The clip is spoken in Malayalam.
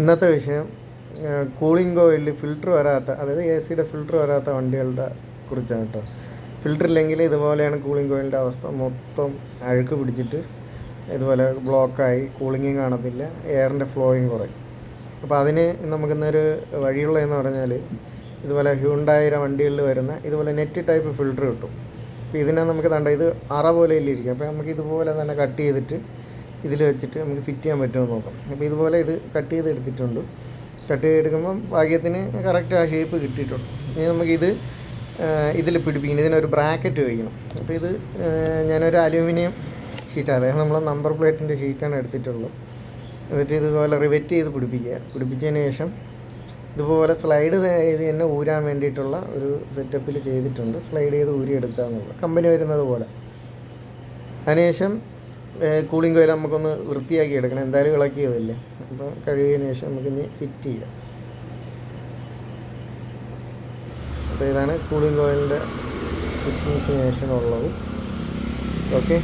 ഇന്നത്തെ വിഷയം കൂളിംഗ് ഓയിലിൽ ഫിൽറ്റർ വരാത്ത അതായത് എ സിയുടെ ഫിൽറ്റർ വരാത്ത വണ്ടികളുടെ കുറിച്ചാണ് കേട്ടോ. ഫിൽറ്റർ ഇല്ലെങ്കിൽ ഇതുപോലെയാണ് കൂളിംഗ് ഓയിലിന്റെ അവസ്ഥ. മൊത്തം അഴുക്ക് പിടിച്ചിട്ട് ഇതുപോലെ ബ്ലോക്കായി കൂളിങ്ങും കാണത്തില്ല എയറിന്റെ ഫ്ലോയിങ് കുറയും. അപ്പോൾ അതിന് നമുക്കിന്നൊരു വഴിയുള്ളതെന്ന് പറഞ്ഞാൽ ഇതുപോലെ ഹ്യൂണ്ടായിരം വണ്ടികളിൽ വരുന്ന ഇതുപോലെ നെറ്റ് ടൈപ്പ് ഫിൽറ്റർ കിട്ടും. അപ്പോൾ ഇതിനെ നമുക്ക് തണ്ട ഇത് അറ പോലെ ഇല്ലിരിക്കും അപ്പോൾ നമുക്ക് ഇതുപോലെ തന്നെ കട്ട് ചെയ്തിട്ട് ഇതിൽ വെച്ചിട്ട് നമുക്ക് ഫിറ്റ് ചെയ്യാൻ പറ്റുമോ നോക്കാം. അപ്പോൾ ഇതുപോലെ ഇത് കട്ട് ചെയ്ത് എടുത്തിട്ടുണ്ട്. കട്ട് ചെയ്തെടുക്കുമ്പം ഭാഗ്യത്തിന് കറക്റ്റ് ആ ഷേപ്പ് കിട്ടിയിട്ടുണ്ട്. ഇനി നമുക്കിത് ഇതിൽ പിടിപ്പിക്കണം. ഇതിനൊരു ബ്രാക്കറ്റ് വയ്ക്കണം അപ്പോൾ ഇത് ഞാനൊരു അലൂമിനിയം ഷീറ്റ് അതായത് നമ്മൾ നമ്പർ പ്ലേറ്റിന്റെ ഷീറ്റാണ് എടുത്തിട്ടുള്ളത്. എന്നിട്ട് ഇതുപോലെ റിവെറ്റ് ചെയ്ത് പിടിപ്പിക്കുക. പിടിപ്പിച്ചതിന് ശേഷം ഇതുപോലെ സ്ലൈഡ് ചെയ്ത് തന്നെ ഊരാൻ വേണ്ടിയിട്ടുള്ള ഒരു സെറ്റപ്പിൽ ചെയ്തിട്ടുണ്ട്. സ്ലൈഡ് ചെയ്ത് ഊരി എടുക്കുക എന്നുള്ളത് കമ്പനി വരുന്നത് പോലെ. അതിനുശേഷം കൂളിംഗ് കോയിൽ നമുക്കൊന്ന് വൃത്തിയാക്കി എടുക്കണം. എന്തായാലും ഇളക്കിയതല്ലേ. അപ്പോൾ കഴുകിയതിന് ശേഷം നമുക്കിനി ഫിറ്റ് ചെയ്യാം. അപ്പോൾ ഇതാണ് കൂളിംഗ് കോയിലിന്റെ ഫിറ്റിങ്സിന് ശേഷം ഉള്ളത് ഓക്കെ